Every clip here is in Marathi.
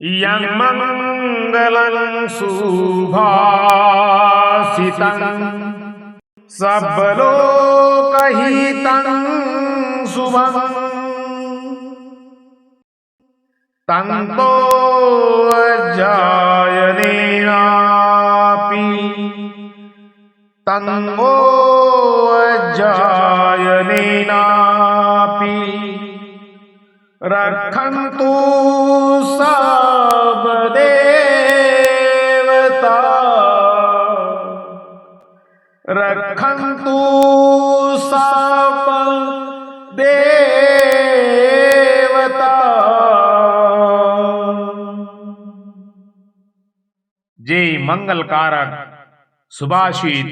यं मङ्गलं सुभासितं सबलोकहितं शुभम् तन्तो जायनेनापि तन्वो जायनेनापि रखन्तु सब देवता रखन्तु सब देवता जे मंगलकारक सुभाषित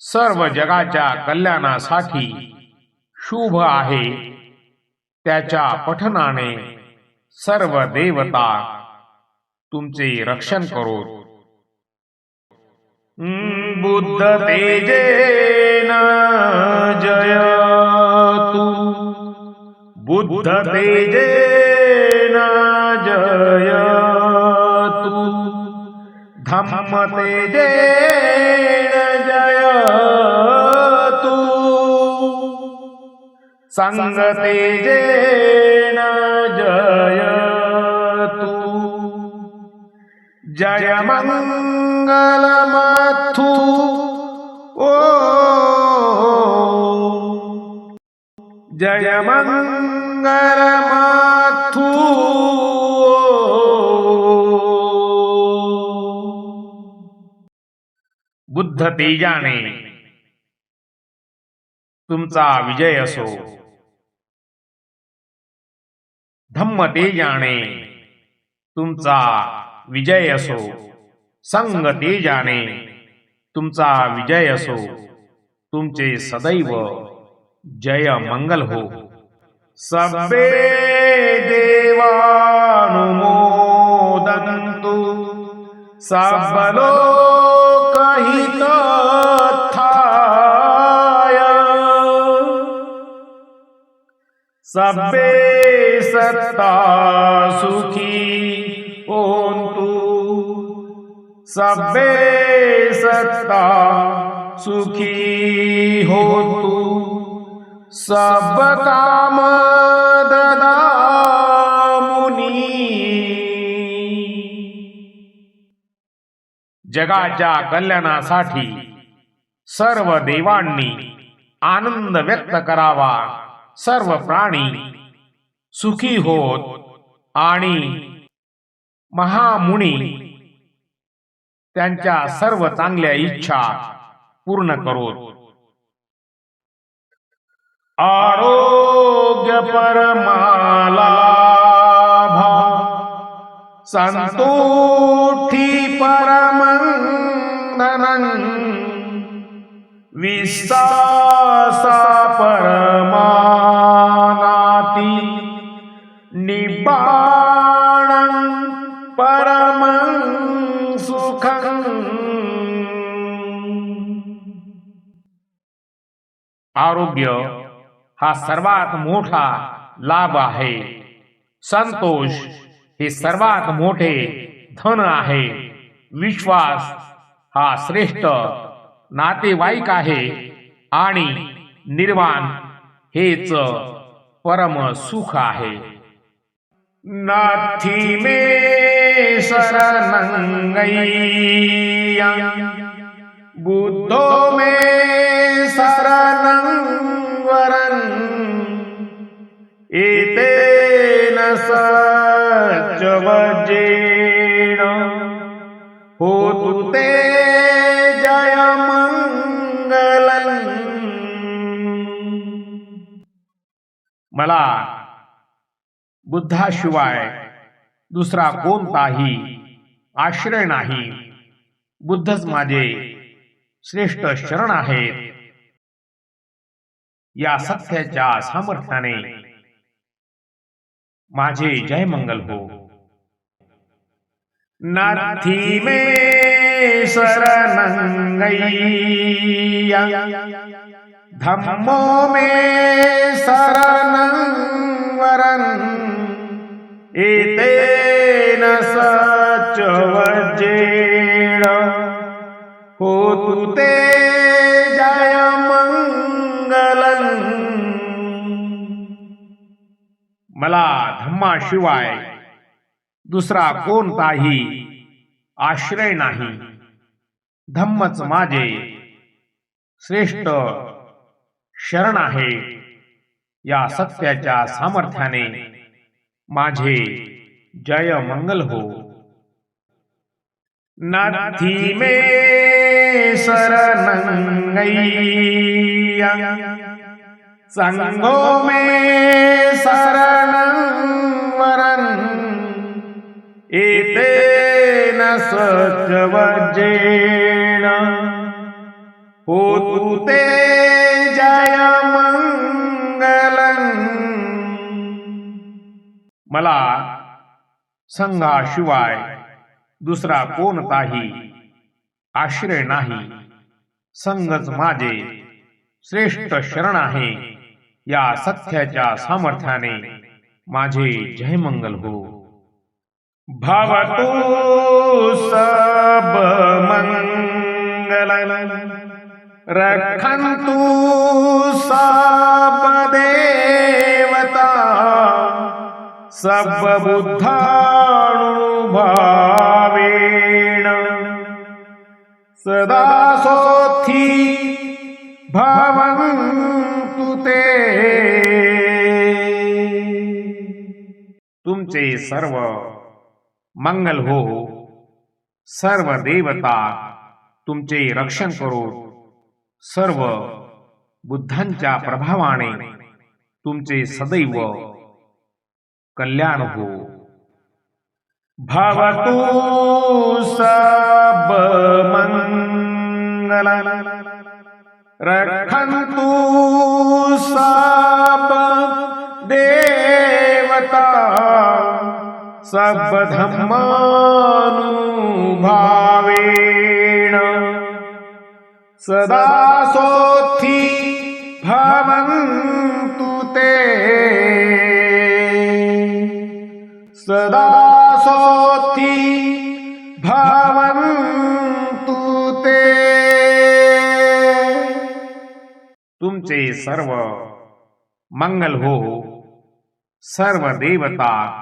सर्व जगाच्या कल्याणासाठी शुभ आहे. त्याच्या पठनाने सर्व देवता तुमचे रक्षण करो बुद्ध तेजेन जयतु बुद्ध तेजेन तू. धम्म तेजेन जया सांगते जेन जय तू जय मंगलमथु ओ। जय मंगलमथु बुद्ध तेजाने तुमचा विजय असो। धम्म तेजाने तुमचा विजय असो संग तेजाने तुमचा विजय असो तुमचे सदैव जय मंगल हो. सबे देवानुमोदन्तु सबलोकहितोत्थाय सबे सत्ता सुखी होन्तु सबे सत्ता सुखी होतु सब काम ददा मुनी. जगाच्या कल्याणासाठी सर्व देवांनी आनंद व्यक्त करावा. सर्व प्राणी सुखी होत आणि महामुनी त्यांच्या सर्व चांगल्या इच्छा पूर्ण करोत. आरोग्य परमाला संतोठी परमंदन विसासा परमा आरोग्य हा सर्वात मोठा लाभ आहे. संतोष हे सर्वात मोठे धन आहे. विश्वास हा श्रेष्ठ नातेवाईक आहे आणि निर्वाण हेच परम सुख आहे. नाथी मे शरणंगैया बुद्धो मे बुद्धा बुद्धाशिवाय दुसरा कोणताही आश्रय नाही. बुद्धच माझे श्रेष्ठ शरण आहेत. या सत्याच्या सामर्थ्याने माझे जय मंगल हो. नाथी मे शरणंगैया धम्मो मे शरणं वरन्। एतेन सच वज्रेण होतु ते जय मंगलं मला धम्माशिवाय दुसरा कोणताही आश्रय नाही। धम्मच माझे श्रेष्ठ शरण आहे. या सत्याच्या सामर्थ्याने माझे जय मंगल हो. नाथी मे शरणंगैया संगो मे शरणं वरं न सच्चवजेन हो ते जय मंगल मला संघाशिवाय दुसरा कोणताही आश्रय नाही. संघच माझे श्रेष्ठ शरण आहे. या सत्याच्या सामर्थ्याने माझे जयमंगल हो. भवतु सब मंगल रखन्तु सापदेवता देवता सब सदा सोऽथि भवन्तु ते। तुमचे सर्व मंगल हो। सर्व देवता तुमचे रक्षण करो। सर्व बुद्धांच्या प्रभावाने तुमचे सदैव कल्याण हो. भवतु सब मंगल रखन्तु सब देवता। सब धर्मानुभावेण सदा सोथी भवन्तु ते। सदा सोथी भवन्तु ते। तुमचे सर्व मंगल हो। सर्व देवता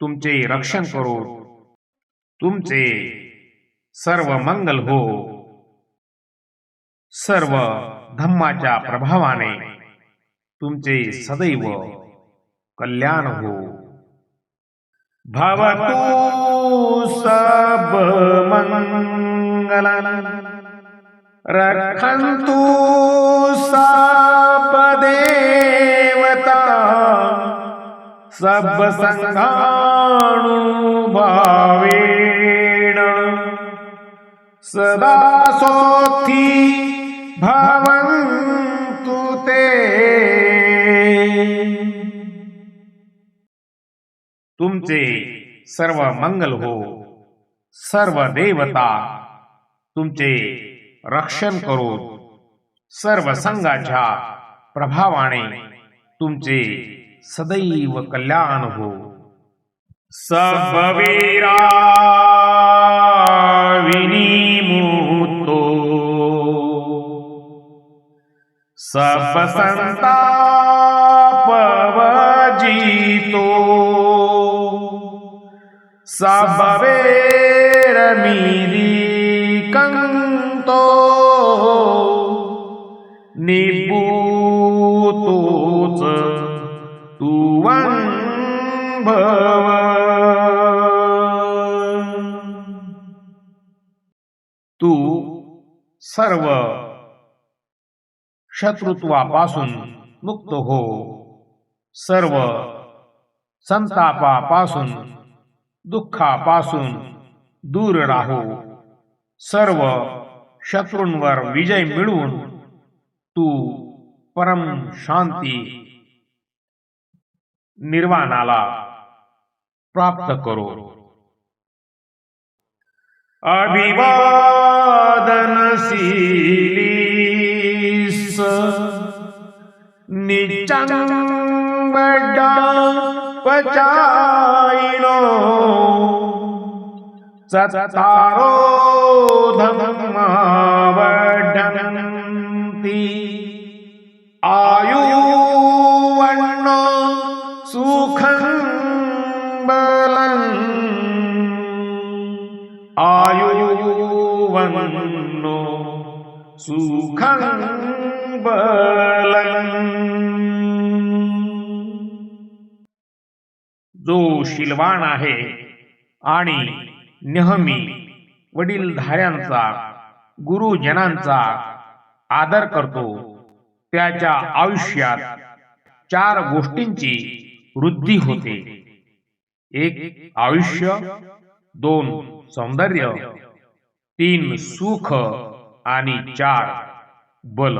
तुमचे रक्षण करो। तुमचे सर्व मंगल हो। सर्व धम्माच्या प्रभावाने तुमचे सदैव कल्याण हो. भवतु सब मंगल रखन्तु सब देवता सब संघानुभावेण सदा सोथी भवन्तु ते तुमचे सर्व मंगल हो. सर्व देवता तुमचे रक्षण करो. सर्व संघाच्या प्रभावाने तुमचे सदैव कल्याण हो. सबवीरा सब संताप वजितो सब वेर मिरी कंतो निपूतोच तुवं भव तू सर्व शत्रुत्वापासून मुक्त हो. सर्व संतापापासून दुःखापासून दूर राहो. सर्व शत्रूंवर विजय मिळवून तू परम शांती निर्वाणाला प्राप्त करो. अभिवादनशीलीस निचंबडा पचायिनो चतारो धम्मावढन्ति आयुवण्णो सुखं बलम्। आयुवन्नो सुखं बलम्। जो शिलवान आहे आणि नेहमी वडीलधाऱ्यांचा गुरुजनांचा आदर करतो त्याच्या आयुष्यात चार गोष्टींची वृद्धी होते. एक आयुष्य दोन सौंदर्य तीन सुख आणि चार बल.